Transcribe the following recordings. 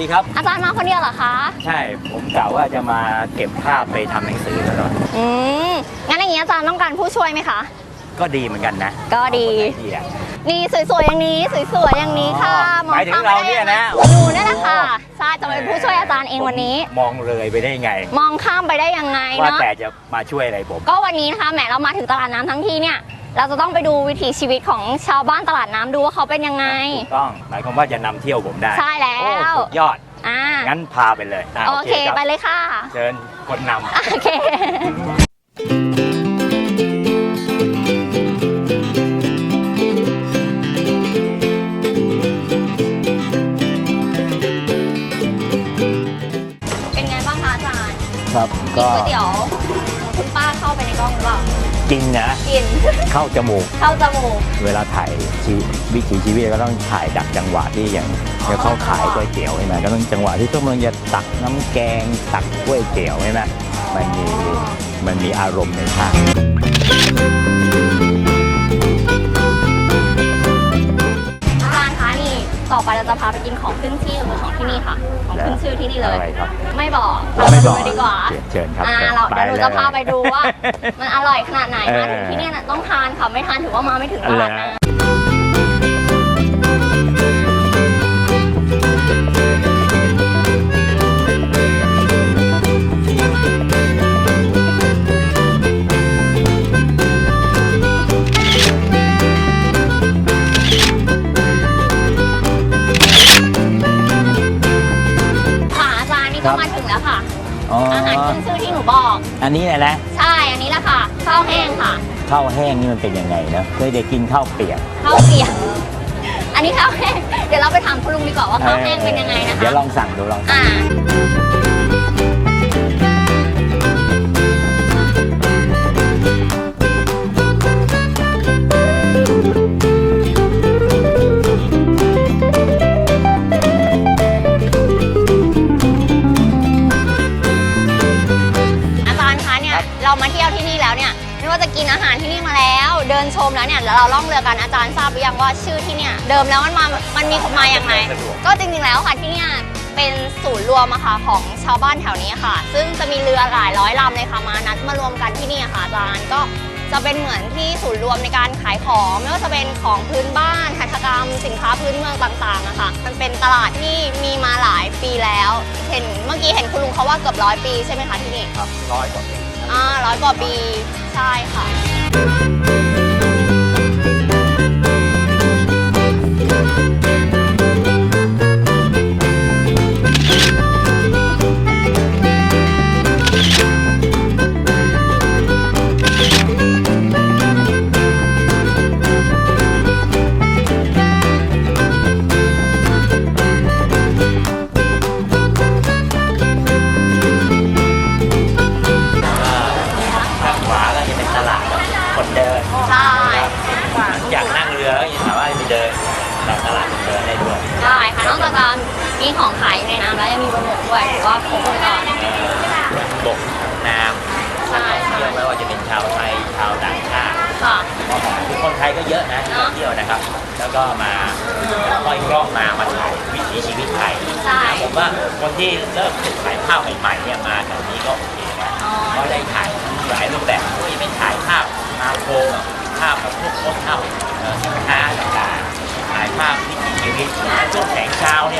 ดีครับ อาจารย์มาคนเดียวเหรอคะ ใช่ผมกล่าวว่าจะมาเก็บภาพไปทำหนังสือซะหน่อยอืม งั้นอย่างนี้อาจารย์ต้องการผู้ช่วยไหมคะ ก็ดีเหมือนกันนะก็ดีเอาคนไหนดีอะนี่สวยๆอย่างนี้สวยๆอย่างนี้ค่ะอ๋อหมายถึงเราเนี่ยนะหนูเนี่ยแหละค่ะใช่จะเป็นผู้ช่วยอาจารย์เองวันนี้ ผมมองเลยไปได้ไง มองข้ามไปได้ยังไงว่าเนาะแต่จะมาช่วยอะไรผม ก็วันนี้นะคะแหมเรามาถึงตลาดน้ำทั้งทีเนี่ย เราจะต้องไปดูวิถีชีวิตของชาวบ้านตลาดน้ำดูว่าเขาเป็นยังไง ถูกต้อง หมายความว่าจะนำเที่ยวผมได้ใช่แล้วโอ้สุดยอด อ่างั้นพาไปเลยะโอเครับไปเลยค่ะ เชิญคนนำ โอเค เป็นไงบ้างคะอาจารย์ครับกินก๋วยเตี๋ยว กินนะ กิน เข้าจมูก เข้าจมูก เวลาถ่ายชีวิถีชีวิตก็ต้องถ่ายดักจังหวะที่อย่างเดี๋ยวเขาขายก๋วยเตี๋ยวใช่ไหมก็ต้องจังหวะที่ต้องมันจะตักน้ำแกงตักก๋วยเตี๋ยวใช่ไหมมันมีมันมีอารมณ์ในภาพ ต่อไปเราจะพาไปกินของขึ้นชื่อของที่นี่ค่ะ ของขึ้นชื่อที่นี่เลย อะไรครับไม่บอกเราไม่บอกเราไปดีกว่าเชิญครับอ่าเชิญเราไปเดี๋ยวหนูจะเลยพาไปดูว่า มันอร่อยขนาดไหนเออมาถึงที่เนี่ยน่ะต้องทานค่ะไม่ทานถือว่ามาไม่ถึงตลาดเหรนะ ก็มาถึงแล้วค่ะ อ๋ออาหารขึ้นชื่อที่หนูบอก อันนี้แหละนะใช่ อันนี้แหละค่ะ ข้าวแห้งค่ะ ข้าวแห้งนี่มันเป็นยังไงนะเคยได้กินข้าวเปียกข้าวเปียก อันนี้ข้าวแห้ง เดี๋ยวเราไปถามคุณลุงดีกว่าว่าข้าวแห้งเป็นยังไงนะคะ เดี๋ยวลองสั่งดูลองสั่งอ่าอา องเรือกันอาจารย์ทราบหรือยังว่าชื่อที่เนี่ยเดิมแล้วมันมา มันมีมาอย่างไรก็จริงๆแล้วค่ะที่เนี่ยเป็นศูนย์รวมอะค่ะของชาวบ้านแถวนี้ค่ะ ซึ่งจะมีเรือหลายร้อยลำเลยค่ะมานัดมารวมกันที่นี่ค่ะอาจารย์ก็จะเป็นเหมือนที่ศูนย์รวมในการขายของไม่ว่าจะเป็นของพื้นบ้านหัตถกรรม สินค้าพื้นเมืองต่างๆอะค่ะ มันเป็นตลาดที่มีมาหลายปีแล้ว เห็นเมื่อกี้เห็นคุณลุงเขาว่าเกือบร้อยปีใช่ไหมคะที่นี่ครับร้อยกว่าปีอ่าร้อยกว่าปีใช่ค่ะ ชาวไทยชาวต่างชาติค่ะก็คือคนไทยก็เยอะนะที่มาเที่ยวนะครับ แล้วก็มาห้อยกล้องมามาถ่ายวิถีชีวิตไทยใช่นะผมว่าคนที่เริ่มฝึกถ่ายภาพใหม่ๆเนี่ยมาแถวนี้ก็โอเคนะอ๋อเพราะได้ถ่ายหลายรูปแบบไม่เป็นถ่ายภาพมาโครงภาพแบบพวกรถเข้าเอ่อสินค้าต่างๆถ่ายภาพวิถีชีวิตช่วงแสงเช้าเนี่ย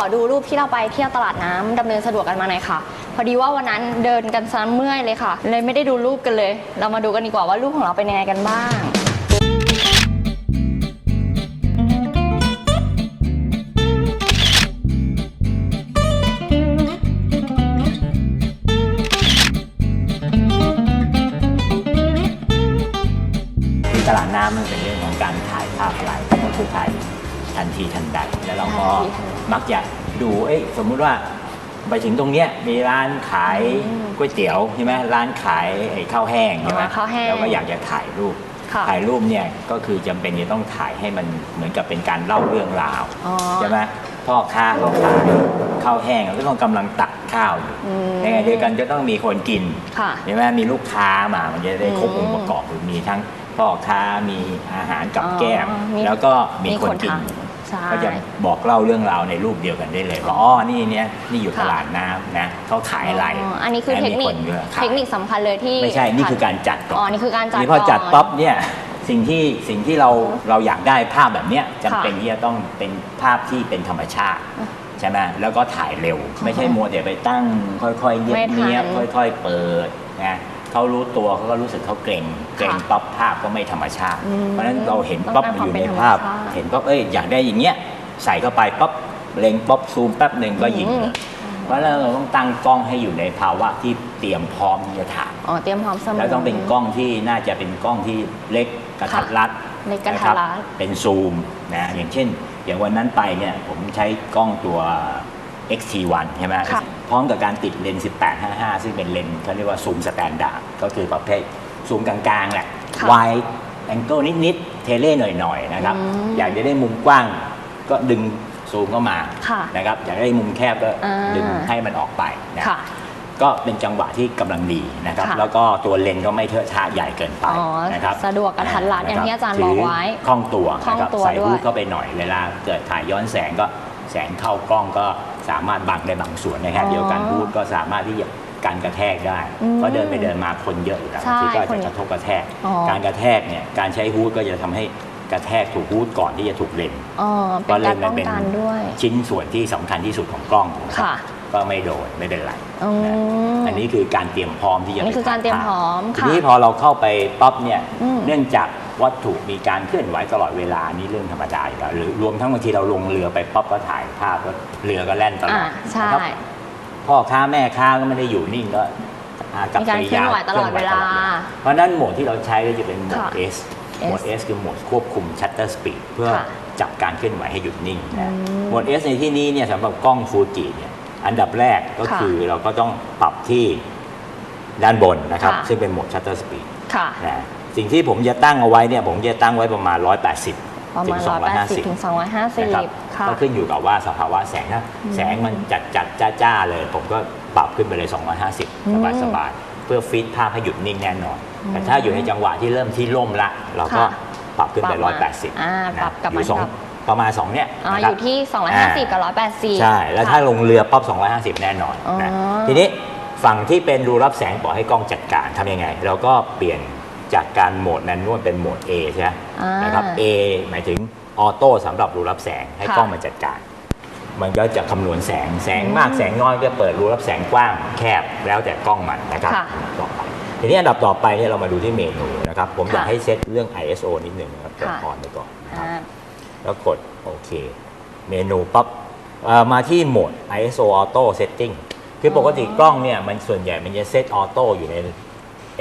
อาจารย์หนูขอดูรูปที่เราไปเที่ยวตลาดน้ำดำเนินสะดวกกันมาหน่อยค่ะ พอดีว่าวันนั้นเดินกันซะเมื่อยเลยค่ะ เลยไม่ได้ดูรูปกันเลย เรามาดูกันดีกว่าว่ารูปของเราเป็นยังไงกันบ้างคือตลาดน้ำมันเป็นเรื่องของการถ่ายภาพอะไรก็คือถ่ายทันทีทันใดแล้วเราก็ ทันทีทันใด มักจะดูเอ้ยสมมุติว่าไปถึงตรงเนี้ยมีร้านขายอืมก๋วยเตี๋ยวใช่ไหมร้านขายไอ้ข้าวแห้งใช่ไหมอ๋อข้าวแห้ง เราก็อยากจะถ่ายรูป ค่ะ ถ่ายรูปเนี่ยก็คือจำเป็นจะต้องถ่ายให้มันเหมือนกับเป็นการเล่าเรื่องราวอ๋อใช่ไหมพ่อค้าเขาขายข้าวแห้งก็ต้องกำลังตักข้าวอยู่อืม ในขณะเดียวกันจะต้องมีคนกินค่ะ ใช่ไหมมีลูกค้ามามันจะได้ครบอืมองค์ประกอบคือมีทั้งพ่อค้ามีอาหารกับอ๋อแก้มมีแล้วก็มีคนกินทำ ใช่ก็จะบอกเล่าเรื่องราวในรูปเดียวกันได้เลยว่าอ๋อนี่เนี่ยนี่อยู่ค่ะตลาดน้ำนะเขาขายอะไรอ๋ออันนี้คือเทคนิค และมียขายเทคนิคสำคัญเลยที่ไม่ใช่นี่คือการจัดก่อน อ๋อนี่คือการจัดนี่พอจัดก่นป๊อปเนี่ยสิ่งที่สิ่งที่เราเราอยากได้ภาพแบบเนี้ยจำค่ะเป็นที่จะต้องเป็นภาพที่เป็นธรรมชาติอืมใช่ไหมแล้วก็ถ่ายเร็ว ไม่ใช่มัวแต่ไปตั้งค่อยๆเงียบไม่ทัเงียบนค่อย ๆ เปิดนะ เขารู้ตัวเขาก็รู้สึกเขาเกรงเกรงค่ะป๊อปภาพก็ไม่ธรรมชาติอืมเพราะฉะนั้นเราเห็นต้องป๊อปการมันอยู่ในความเป็นภาพธรรมชาติเห็นป๊อปเอ้ยอยากได้อย่างเงี้ยใส่เข้าไปป๊อปเล็งป๊อปซูมแป๊บหนึ่งก็ยิงอืมเลยเพราะฉะนั้นเราต้องตั้งกล้องให้อยู่ในภาวะที่เตรียมพร้อมที่จะถ่ายอ๋อเตรียมพร้อมเสมอแล้วต้องเป็นกล้องที่น่าจะเป็นกล้องที่เล็กกระทัดรัดเล็กกระทัดรัดนคบเป็นซูมนะอย่างเช่น อย่างวันนั้นไปเนี่ยผมใช้กล้องตัว XT1 ใช่ไหมค่ะพร้อมกับการติดเลนส์1855 ซึ่งเป็นเลนส์เขาเรียกว่าซูมสแตนดาร์ดก็คือประเภทซูมกลางๆแหละค่ะไวแองเกิลนิดๆ เทเลหน่อยๆนะครับอืมอยากจะได้มุมกว้างก็ดึงซูมเข้ามาค่ะนะครับ อยากได้มุมแคบก็อ่าดึงให้มันออกไปนะค่ะก็เป็นจังหวะที่กำลังดีนะครับค่ะแล้วก็ตัวเลนส์ก็ไม่เทอะทะใหญ่เกินไปอ๋อนะครับสะดวกกระทัดรัดอย่างที่อาจารย์บอกไว้ถืคล่องตัวคล่องนะครับตัวใส่ด้วยฮูดเข้าไปหน่อยเวลาเกิดถ่ายย้อนแสงก็แสงเข้ากล้องก็ สามารถบังได้บางส่วนนะครับอ๋อเดียวกันฮูดก็สามารถที่จะการกระแทกได้อืมเพราะเดินไปเดินมาคนเยอะอยู่แล้วใช่ที่ก็คนจะเยกอะระทบกระแทกอ๋อการกระแทกเนี่ยการใช้ฮูดก็จะทำให้กระแทกถูกฮูดก่อนที่จะถูกเลนส์อ๋อเป็นการป้องกันด้วยชิ้นส่วนที่สำคัญที่สุดของกล้องนะครับค่ะ ก็ไม่โดนไม่เป็นไรอืมนะอันนี้คือการเตรียมพร้อมที่จะอันนี้คือการเตรียมพร้อมทีค่ะนี้พอเราเข้าไปป๊อปเนี่ยอืม เนื่องจากวัตถุมีการเคลื่อนไหวตลอดเวลานี่เรื่องธรรมดาอยู่แล้วหรือรวมทั้งบางทีเราลงเรือไปป๊อปก็ถ่ายภาพก็เรือก็แล่นตลออ่าดใช่ นะครับ พ่อค้าแม่ค้าก็ไม่ได้อยู่นิ่งก็อากับมีการกิเคลื่อนไหวตลอดเวลาเพราะฉะนั้นโหมดที่เราใช้ก็จะเป็นโหมด ค่ะ S โหมด S คือโหมดควบคุม shutter speed เพื่อค่ะจับการเคลื่อนไหวให้หยุดนิ่งนะอืม โหมด S ในที่นี้เนี่ยสำหรับกล้องฟูจิเนี่ย อันดับแรกก็ค่ะคือเราก็ต้องปรับที่ด้านบนนะครับ ค่ะซึ่งเป็นโหมด shutter speed ค่ะนะสิ่งที่ผมจะตั้งเอาไว้เนี่ยผมจะตั้งไว้ประมาณ180ประถึมางณ180ถึงนะครับ250ค่ะ ก็ขึ้นอยู่กับว่าสภาวะแสงถ้าแสงมันจัดจัดจ้าจ้าๆเลย ผมก็ปรับขึ้นไปเลย 250อืสมบายสบายๆเพื่อฟิตภาพให้หยุดนิ่งแน่นอน อืมแต่ถ้าอยู่ในจังหวะที่เริ่มที่ล่มละ เราก็ค่ะปรับขึ้นไป ปรับมา180อ่านะปรับกลับอยู่สองมา ประมาณ 2 เนี่ยอ๋อนะอครับ ยู่ที่ 250 กับ 180 ใช่ แล้วถ้าค่ะลงเรือป๊อบ250 แน่นอนอ๋อนะทีนี้ฝั่งที่เป็นรูรับแสงปล่อยให้กล้องจัดการทำยังไง เราก็เปลี่ยนจากการโหมดแมนนวลเป็นโหมด A ใช่ไหมอ่านนะครับ A หมายถึงออโต้สำหรับรูรับแสงให้ค่ะกล้องมันจัดการ มันก็จะคำนวณแสงแสงมากอืมแสงน้อยก็เปิดรูรับแสงกว้างแคบแล้วแต่กล้องมันนะครับค่ะต่อไปทีนี้อันดับต่อไปเนี่ยเรามาดูที่เมนูนะครับ ผมอยากค่ะให้เซตเรื่อง ISO นิดหนึ่งนะครับกดค่ะ ออนไปก่อนนะครับ อ่า แล้วกดโอเค เมนูปั๊บเอ่อมาที่โหมด ISO Auto Setting คือปกติกล้องเนี่ยมันส่วนใหญ่มันจะเซตออโต้อยู่ใน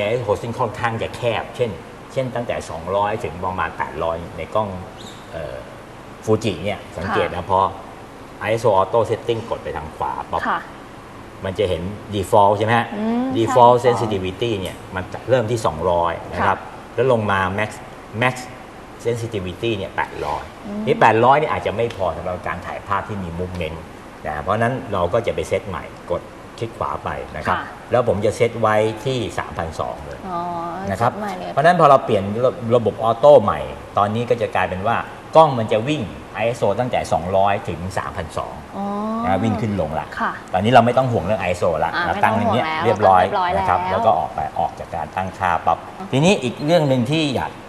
ISO ซึ่งค่อนข้างจะแคบ เช่น เช่นตั้งแต่ 200 ถึงประมาณ 800 ในกล้องฟูจิเนี่ยสังเกตนะพอ ISO Auto Setting กดไปทางขวาปั๊บค่ะมันจะเห็น default ใช่ไหมฮะอืม default ใช่ sensitivity เนี่ย มันจะเริ่มที่ 200 นะครับ แล้วลงมา max max sensitivity เนี่ย800 นี่ 800เนี่ยอาจจะไม่พอสำหรับการถ่ายภาพที่มี movement นะเพราะฉะนั้นเราก็จะไปเซตใหม่กดคลิกขวาไปนะครับ ค่ะแล้วผมจะเซตไว้ที่ 3,200เลยอ๋อนะครับ เซ็ตใหม่เลย เพราะฉะนั้นพอเราเปลี่ยนระระบบออโต้ใหม่ ตอนนี้ก็จะกลายเป็นว่ากล้องมันจะวิ่ง ISO ตั้งแต่ 200 ถึง 3,200อ๋อ นะวิ่งขึ้นลงละค่ะตอนนี้เราไม่ต้องห่วงเรื่อง ISO ละอ่าเราตั้งอย่างเงี้ยไม่ต้องห่วงแล้วเรียบร้อยเรียบร้อยนะครับ แล้ว แล้วก็ออกไปออกจากการตั้งค่าปั๊บทีนี้อีกเรื่องหนึ่งที่อยากเอ่อ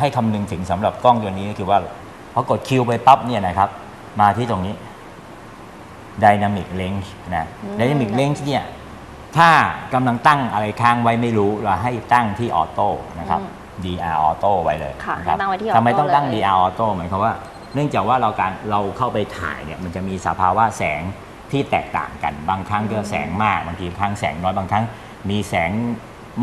ให้คำนึงถึงสำหรับกล้องตัวนี้ก็คือว่าพอกดคิวไปปั๊บเนี่ยนะครับ มาที่ตรงนี้ Dynamic Range นะ Dynamic Range เนี่ยถ้ากำลังตั้งอะไรค้างไว้ไม่รู้ เราให้ตั้งที่ออโต้นะครับอืม DR ออโต้ไว้เลยค่ะนะครับให้ตั้งไว้ที่ทำไม auto ต้องตั้งเลย DR ออโต้หมายความว่า เนื่องจากว่าเราการเราเข้าไปถ่ายเนี่ยมันจะมีสภาวะแสงที่แตกต่างกัน บางครั้งก็แสงมาก บางทีครั้งแสงน้อย บางครั้งมีแสง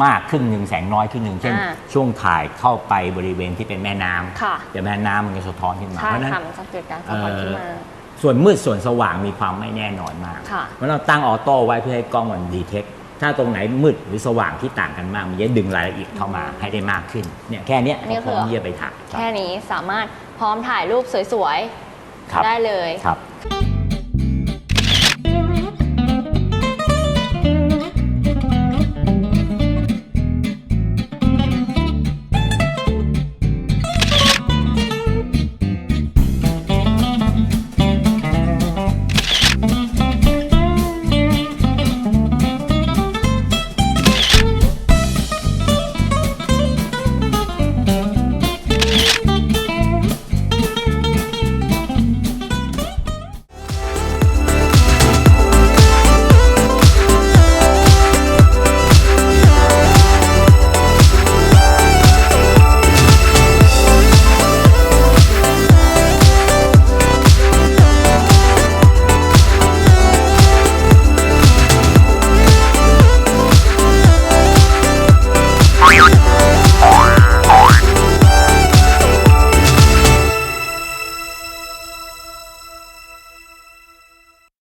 มากครึ่งหนึ่งแสงน้อยครึ่งหนึ่งเช่น อ่าช่วงถ่ายเข้าไปบริเวณที่เป็นแม่น้ำค่ะเดี๋ยวแม่น้ำมันจะสะท้อนขึ้นมาใช่เพราะฉะนั้น ค่ะมันจะเกิดการสะท้อนขึ้นมาเอ่อส่วนมืดส่วนสว่างมีความไม่แน่นอนมากค่ะเพราะเราตั้งออโต้ไว้เพื่อให้กล้องมันดีเทค ถ้าตรงไหนมืดหรือสว่างที่ต่างกันมาก มันจะดึงรายละเอียดเข้ามาให้ได้มากขึ้น เนี่ยแค่เนี้ยอันนี้ก็พคือ ร้อมที่จะไปถ่ายครับ แค่นี้สามารถพร้อมถ่ายรูปสวยครับ ๆ ได้เลย ครับ